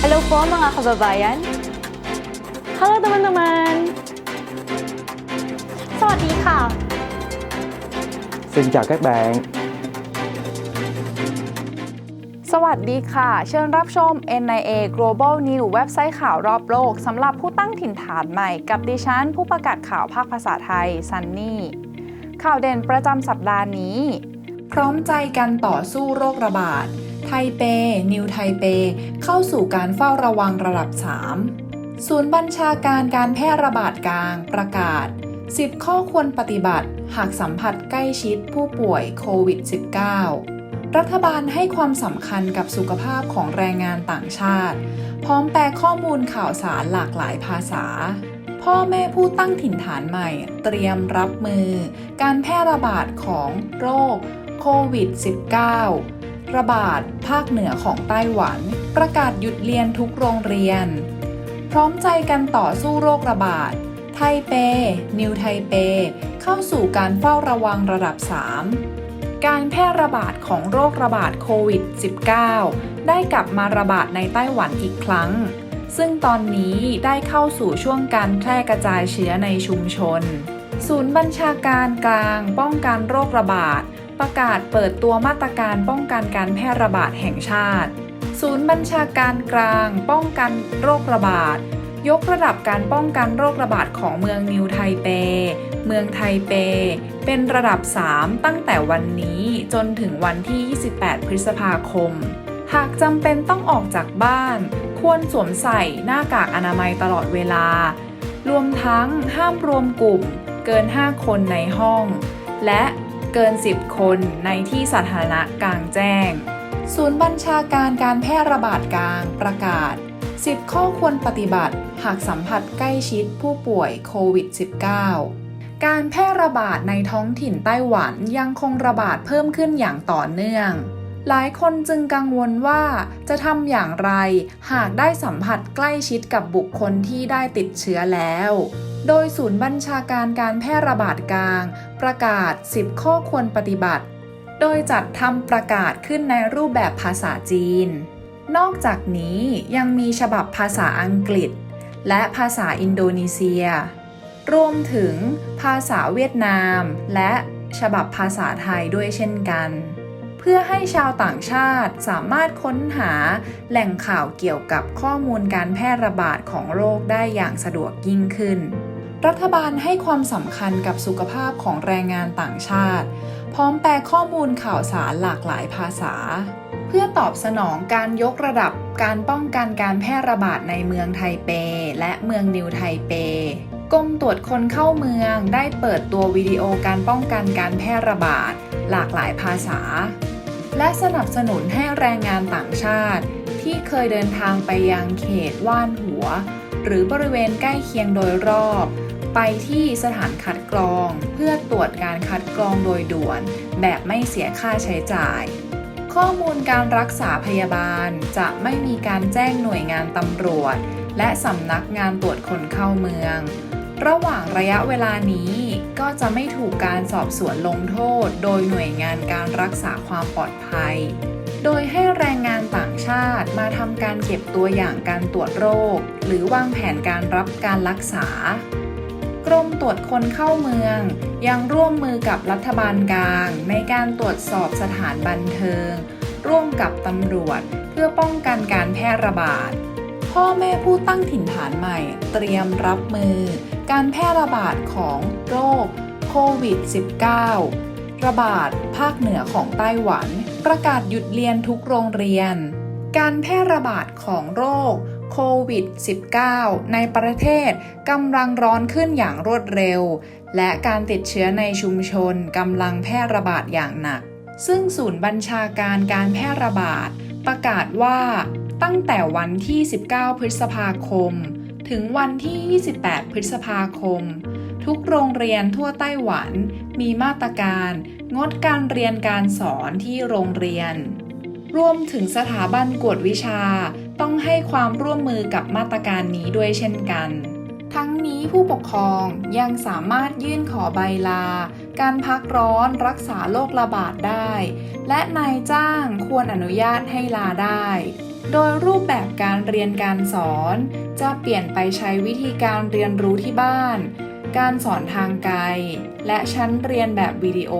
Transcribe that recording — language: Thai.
Hello po mga kababayan. Hello teman-teman. สวัสดีค่ะ Xin chào các bạn. สวัสดีค่ะ เชิญรับชม NIA Global News เว็บไซต์ข่าวรอบโลกสำหรับผู้ตั้งถิ่นฐานใหม่ กับดิฉันผู้ประกาศข่าวภาคภาษาไทยซันนี่ ข่าวเด่นประจำสัปดาห์นี้ พร้อมใจกันต่อสู้โรคระบาด ไทเป นิวไทเป เข้าสู่การเฝ้าระวังระดับ 3 ศูนย์บัญชาการการแพร่ระบาดกลางประกาศ 10 ข้อควรปฏิบัติ หากสัมผัสใกล้ชิดผู้ป่วยโควิด -19 รัฐบาลให้ความสำคัญกับสุขภาพของแรงงานต่างชาติ พร้อมแปลข้อมูลข่าวสารหลากหลายภาษาพ่อแม่ผู้ตั้งถิ่นฐานใหม่ เตรียมรับมือ การแพร่ระบาดของโรคโควิด -19 ระบาด ภาคเหนือของไต้หวัน ประกาศหยุดเรียนทุกโรงเรียน พร้อมใจกันต่อสู้โรคระบาด ไทเป นิวไทเป เข้าสู่การเฝ้าระวังระดับ 3 การแพร่ระบาดของโรคระบาดโควิด -19 ได้กลับมาระบาดในไต้หวันอีกครั้ง ซึ่งตอนนี้ได้เข้าสู่ช่วงการแพร่กระจายเชื้อในชุมชน ศูนย์บัญชาการกลางป้องกันโรคระบาด ประกาศเปิดตัวมาตรการป้องกันการแพร่ระบาดแห่งชาติ ศูนย์บัญชาการกลาง ป้องกันโรคระบาด ยกระดับการป้องกันโรคระบาดของเมืองนิวไทเป เมืองไทเป เป็นระดับ 3 ตั้งแต่วันนี้จนถึงวันที่ 28 พฤษภาคม หากจำเป็นต้องออกจากบ้าน ควรสวมใส่หน้ากากอนามัยตลอดเวลา รวมทั้งห้ามรวมกลุ่มเกิน 5 คนในห้อง และ เกิน 10 คนในที่สาธารณะกลางแจ้ง ศูนย์บัญชาการการแพร่ระบาดกลางประกาศ 10 ข้อควรปฏิบัติหากสัมผัสใกล้ชิดผู้ป่วยโควิด -19 การแพร่ระบาดในท้องถิ่นไต้หวันยังคงระบาดเพิ่มขึ้นอย่างต่อเนื่องหลายคนจึงกังวลว่าจะทำอย่างไร หากได้สัมผัสใกล้ชิดกับบุคคลที่ได้ติดเชื้อแล้ว โดยศูนย์บัญชาการการแพร่ระบาดกลาง ประกาศ 10 ข้อควรปฏิบัติ โดยจัดทำประกาศขึ้นในรูปแบบภาษาจีน นอกจากนี้ยังมีฉบับภาษาอังกฤษ และภาษาอินโดนีเซีย รวมถึงภาษาเวียดนาม และฉบับภาษาไทยด้วยเช่นกัน เพื่อให้ชาวต่างชาติสามารถค้นหาแหล่งข่าวเกี่ยวกับข้อมูลการแพร่ระบาดของโรคได้อย่างสะดวกยิ่งขึ้น รัฐบาลให้ความสำคัญกับสุขภาพของแรงงานต่างชาติ พร้อมแปลข้อมูลข่าวสารหลากหลายภาษา เพื่อตอบสนองการยกระดับการป้องกันการแพร่ระบาดในเมืองไทเป และเมืองนิวไทเปกรมตรวจคนเข้าเมืองได้เปิดตัววิดีโอการป้องกันการแพร่ระบาด หลากหลายภาษา และสนับสนุนให้แรงงานต่างชาติ ที่เคยเดินทางไปยังเขตว่านหัว หรือบริเวณใกล้เคียงโดยรอบ ไปที่สถานคัดกรอง เพื่อตรวจการคัดกรองโดยด่วน แบบไม่เสียค่าใช้จ่าย ข้อมูลการรักษาพยาบาลจะไม่มีการแจ้งหน่วยงานตำรวจ และสำนักงานตรวจคนเข้าเมือง ระหว่างระยะเวลานี้ก็จะไม่ถูกการสอบสวนลงโทษ โดยหน่วยงานการรักษาความปลอดภัย โดยให้แรงงานต่างชาติมาทำการเก็บตัวอย่างการตรวจโรค หรือวางแผนการรับการรักษา รมตรวจคนเข้าเมือง ยังร่วมมือกับรัฐบาลกลาง ในการตรวจสอบสถานบันเทิง ร่วมกับตำรวจ เพื่อป้องกันการแพร่ระบาด พ่อแม่ผู้ตั้งถิ่นฐานใหม่ เตรียมรับมือ การแพร่ระบาดของโรคโควิด -19 ระบาดภาคเหนือของไต้หวัน ประกาศหยุดเรียนทุกโรงเรียน การแพร่ระบาดของโรคโค วิด -19 ในประเทศกำลังร้อนขึ้นอย่างรวดเร็ว และการติดเชื้อในชุมชนกำลังแพร่ระบาดอย่างหนัก ซึ่งศูนย์บัญชาการการแพร่ระบาด ประกาศว่าตั้งแต่วันที่ 19 พฤษภาคม ถึงวันที่ 28 พฤษภาคม ทุกโรงเรียนทั่วไต้หวัน มีมาตรการ งดการเรียนการสอนที่โรงเรียน รวมถึงสถาบันกวดวิชา ต้องให้ความร่วมมือกับมาตรการนี้ด้วยเช่นกัน ทั้งนี้ผู้ปกครองยังสามารถยื่นขอใบลา การพักร้อนรักษาโรคระบาดได้ และนายจ้างควรอนุญาตให้ลาได้ โดยรูปแบบการเรียนการสอน จะเปลี่ยนไปใช้วิธีการเรียนรู้ที่บ้าน การสอนทางไกล และชั้นเรียนแบบวิดีโอ